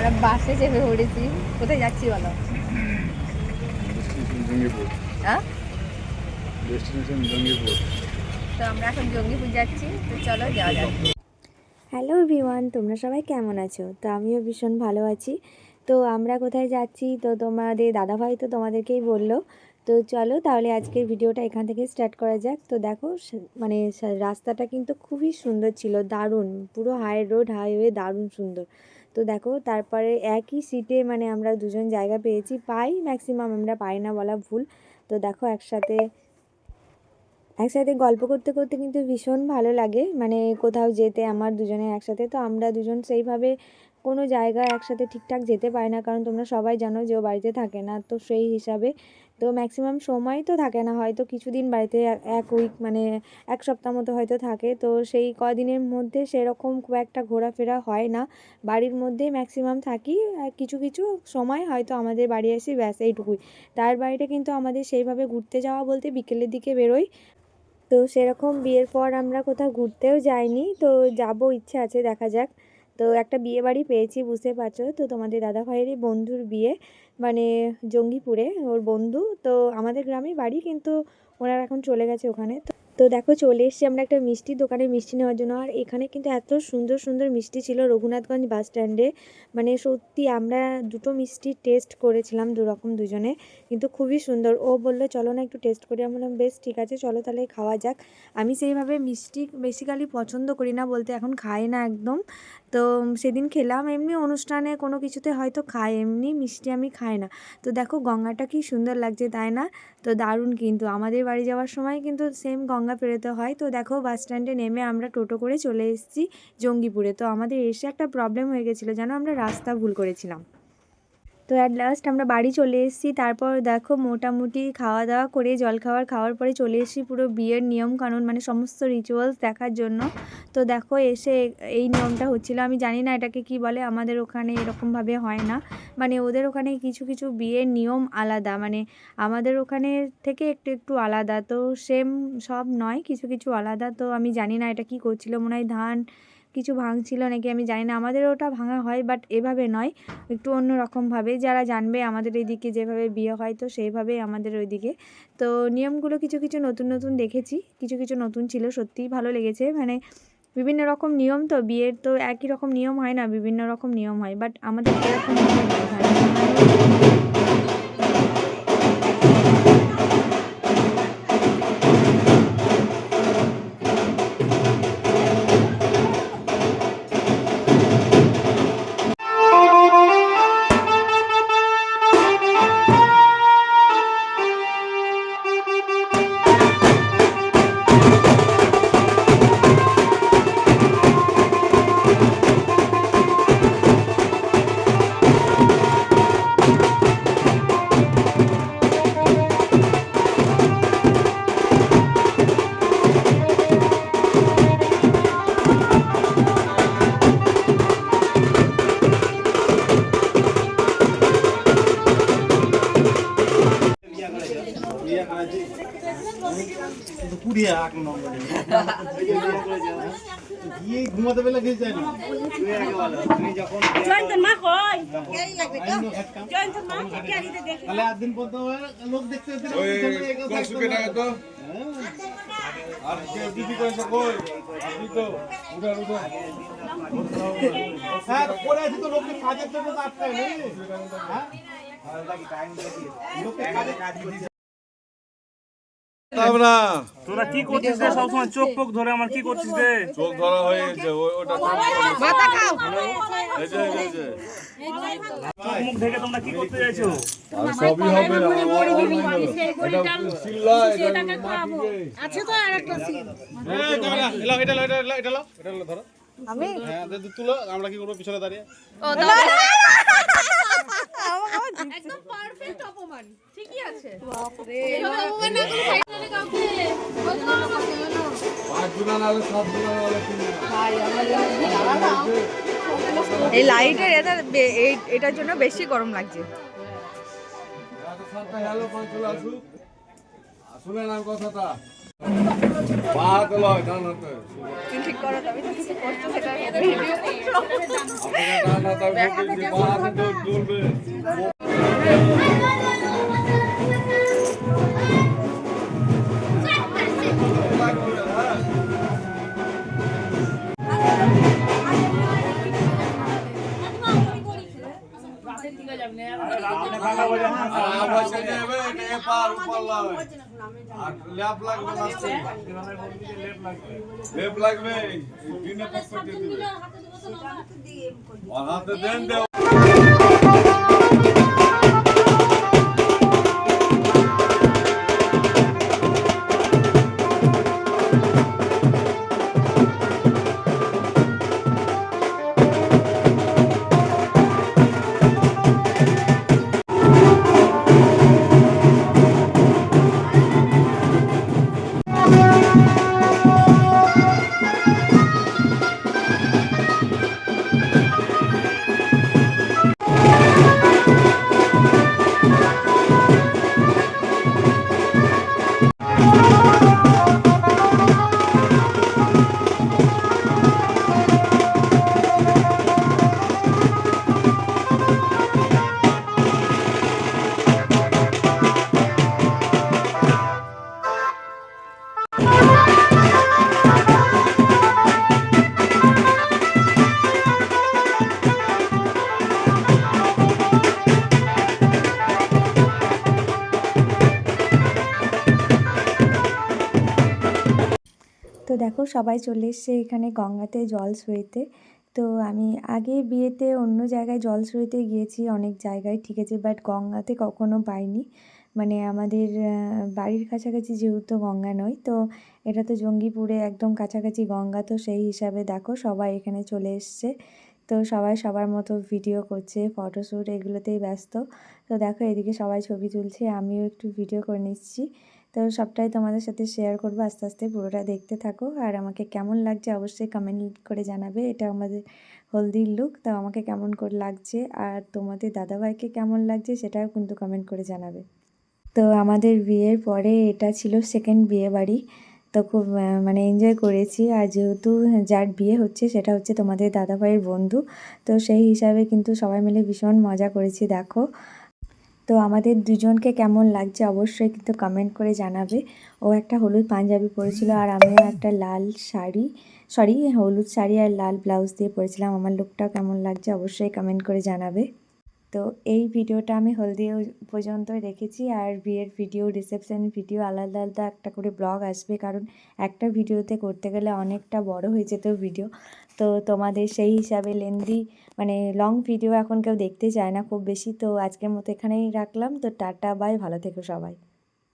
আমরা বাসে চেপে পড়েছি। কোথায় যাচ্ছি বলো? হ্যাঁ তো আমরা এখন জঙ্গিপুর যাচ্ছি তো চলো যাওয়া যাক। হ্যালো ভিওয়ান তোমরা সবাই কেমন আছো? তো আমিও ভীষণ ভালো আছি। তো আমরা কোথায় যাচ্ছি? তো তোমাদের দাদাভাই তো তোমাদেরকেই বলল। তো চলো তাহলে আজকের ভিডিওটা এখান থেকে স্টার্ট করা যাক। তো দেখো মানে রাস্তাটা কিন্তু খুবই সুন্দর ছিল দারুণ। পুরো হাই রোড হাইওয়ে দারুণ সুন্দর। তো দেখো, তারপরে একই সিটে মানে আমরা দুজন জায়গা পেয়েছি। পাই ম্যাক্সিমাম আমরা পাই না বলা ভুল। তো দেখো, একসাথে একসাথে গল্প করতে করতে কিন্তু ভীষণ ভালো লাগে। মানে কোথাও যেতে আমার দুজনের একসাথে, তো আমরা দুজন সেইভাবে কোনো জায়গায় একসাথে ঠিকঠাক যেতে পারি না, কারণ তোমরা সবাই জানো যে ও বাড়িতে থাকে না, তো সেই হিসাবে তো ম্যাক্সিমাম সময় তো থাকে না, হয়তো কিছুদিন বাড়িতে এক- উইক মানে এক সপ্তাহ মতো হয়তো থাকে, তো সেই কদিনের মধ্যে সেরকম খুব একটা ঘোরাফেরা হয় না। বাড়ির মধ্যেই ম্যাক্সিমাম থাকি কিছু কিছু সময় হয়তো আমাদের বাড়ি আসি, ব্যাস এইটুকুই। তার বাইরে কিন্তু আমাদের সেইভাবে ঘুরতে যাওয়া বলতে বিকেলের দিকে বেরোই। তো সেরকম বিয়ের পর আমরা কোথাও ঘুরতেও যাইনি, তো যাব, ইচ্ছে আছে, দেখা যাক। তো একটা বিয়ে বাড়ি পেয়েছি, বুঝতে পারছ? তো তোমাদের দাদা ভাইয়েরই বন্ধুর বিয়ে মানে জঙ্গিপুরে, ওর বন্ধু। তো আমাদের গ্রামে বাড়ি, কিন্তু ওনারা এখন চলে গেছে ওখানে। তো তো দেখো চলে এসেছি আমরা একটা মিষ্টির দোকানে মিষ্টি নেওয়ার জন্য। আর এখানে কিন্তু এত সুন্দর সুন্দর মিষ্টি ছিল রঘুনাথগঞ্জ বাস স্ট্যান্ডে। মানে সত্যি আমরা দুটো মিষ্টির টেস্ট করেছিলাম দু রকম দুজনে, কিন্তু খুবই সুন্দর। ও বলল, চলো না একটু টেস্ট করি। আমি বললাম, বেশ, ঠিক আছে, চলো তাহলে খাওয়া যাক। আমি সেইভাবে মিষ্টি বেসিক্যালি পছন্দ করি না বলতে এখন খাই না একদম। তো সেদিন খেলাম, এমনি অনুষ্ঠানে কোনো কিছুতে হয়তো খাই এমনি মিষ্টি আমি খাই না। তো দেখো গঙ্গাটা কি সুন্দর লাগছে, তাই না? তো দারুণ কিন্তু। আমাদের বাড়ি যাওয়ার সময় কিন্তু সেম গঙ্গা পেরোতে হয়। তো দেখো বাস স্ট্যান্ডে নেমে আমরা টোটো করে চলে এসেছি জঙ্গিপুরে। তো আমাদের এসে একটা প্রবলেম হয়ে গেছিল যেন আমরা রাস্তা ভুল করেছিলাম। তো অ্যাট লাস্ট আমরা বাড়ি চলে এসেছি। তারপর দেখো মোটামুটি খাওয়া দাওয়া করে, জল খাওয়ার পরে চলে এসেছি পুরো বিয়ের নিয়ম কানুন মানে সমস্ত রিচুয়ালস দেখার জন্য। তো দেখো এসে এই নিয়মটা হচ্ছিল, আমি জানি না এটাকে কি বলে, আমাদের ওখানে এরকমভাবে হয় না। মানে ওদের ওখানে কিছু কিছু বিয়ের নিয়ম আলাদা মানে আমাদের ওখানে থেকে একটু একটু আলাদা। তো সেম সব নয়, কিছু কিছু আলাদা। তো আমি জানি না এটা কি করছিল, মনে হয় ধান কিছু ভাঙছিল নাকি আমি জানি না। আমাদের ওটা ভাঙা হয় বাট এভাবে নয়। একটু অন্য রকমভাবে যারা জানবে আমাদের এইদিকে যেভাবে বিয়ে হয়, তো সেইভাবেই আমাদের ওইদিকে। তো নিয়মগুলো কিছু কিছু নতুন নতুন দেখেছি, কিছু কিছু নতুন ছিল, সত্যিই ভালো লেগেছে। মানে বিভিন্ন রকম নিয়ম তো, বিয়ের তো একই রকম নিয়ম হয় না, বিভিন্ন রকম নিয়ম হয় বাট আমাদের এরকম নিয়ম হয় কুড়িয়ে এক নম্বরে গিয়ে ঘুমাতে পেলে কিছু যায় না। তাহলে একদিন বলতে লোক দেখতে। তো। আর দিদি করেছে কই? আপনি তো। উঠা উঠা। স্যার পরে আছি তো লোককে কাজের জন্য আটকায় নেই হ্যাঁ লোককে কাজে কাজ করছে তোরা কি করছিস রে সবসময় চোখ পোক ধরে আমার কি করছিস রে চোখ ধরা হয়ে গেছে ওটা মাথা খাও এই যে, এই যে, চোখ মুখ দেখে তোমরা কি করতে চাইছো সবই হবে আমার online হলো। এটা শিল্লা, এটা। হ্যাঁ, ক্যামেরা, এলাও, ধরো। হ্যাঁ, দে- দে- তুলো, আমরা কি করব পিছনে দাঁড়িয়ে ও একদম পারফেক্ট অপমান। ঠিকই আছে। নাহলে সাত জনা নাহলে তিন এই লাইটের এটা এটার জন্য বেশি গরম লাগছে। না কথাটা। ঠিক করো তো কিছু সেটা ভিডিও লাগবে দিনে হাতে দেন দেও দেখো সবাই চলে এসছে এখানে গঙ্গাতে জল সইতে তো আমি আগে বিয়েতে অন্য জায়গায় জল সইতে গিয়েছি, অনেক জায়গায় ঠিক আছে বাট গঙ্গাতে কখনো পাইনি। মানে আমাদের বাড়ির কাছাকাছি যেহেতু গঙ্গা নয়, তো এটা তো জঙ্গিপুরে একদম কাছাকাছি গঙ্গা, তো সেই হিসাবে দেখো সবাই এখানে চলে এসছে। তো সবাই সবার মতো ভিডিও করছে, ফটোশ্যুট এগুলোতেই ব্যস্ত। তো দেখো এদিকে সবাই ছবি তুলছে, আমিও একটু ভিডিও করে নিচ্ছি। তো সবটাই তোমাদের সাথে শেয়ার করব। আস্তে আস্তে পুরোটা দেখতে থাকো। আর আমাকে কেমন লাগছে অবশ্যই কমেন্ট করে জানাবে। এটা আমাদের হলদির লুক তো আমাকে কেমন করে, লাগছে আর তোমাদের দাদাভাইকে কেমন লাগছে সেটাও কিন্তু কমেন্ট করে জানাবে। তো আমাদের বিয়ের পরে এটা ছিল সেকেন্ড বিয়ে বাড়ি। তো খুব মানে এনজয় করেছি। আর যেহেতু যার বিয়ে হচ্ছে সেটা হচ্ছে তোমাদের দাদাভাইয়ের বন্ধু। তো সেই হিসাবে কিন্তু সবাই মিলে ভীষণ মজা করেছি, দেখো। তো আমাদের দুজনকে কেমন লাগছে অবশ্যই কিন্তু কমেন্ট করে জানাবে। ও একটা হলুদ পাঞ্জাবি পরেছিল আর আমিও একটা লাল শাড়ি সরি হলুদ শাড়ি আর লাল ব্লাউজ দিয়ে পরেছিলাম। আমার লুকটাও কেমন লাগছে অবশ্যই কমেন্ট করে জানাবে। তো এই ভিডিওটা আমি হলদি পর্যন্ত রেখেছি। আর বিয়ের ভিডিও রিসেপশন ভিডিও আলাদা আলাদা একটা করে ব্লগ আসবে। কারণ একটা ভিডিওতে করতে গেলে অনেকটা বড় হয়ে যেত ভিডিও তো তোমাদের সেই হিসাবে লেন্দি মানে লং ভিডিও এখন কেউ দেখতে চায় না খুব বেশি। তো আজকের মতো এখানেই রাখলাম। তো টাটা বাই ভালো থেকো সবাই।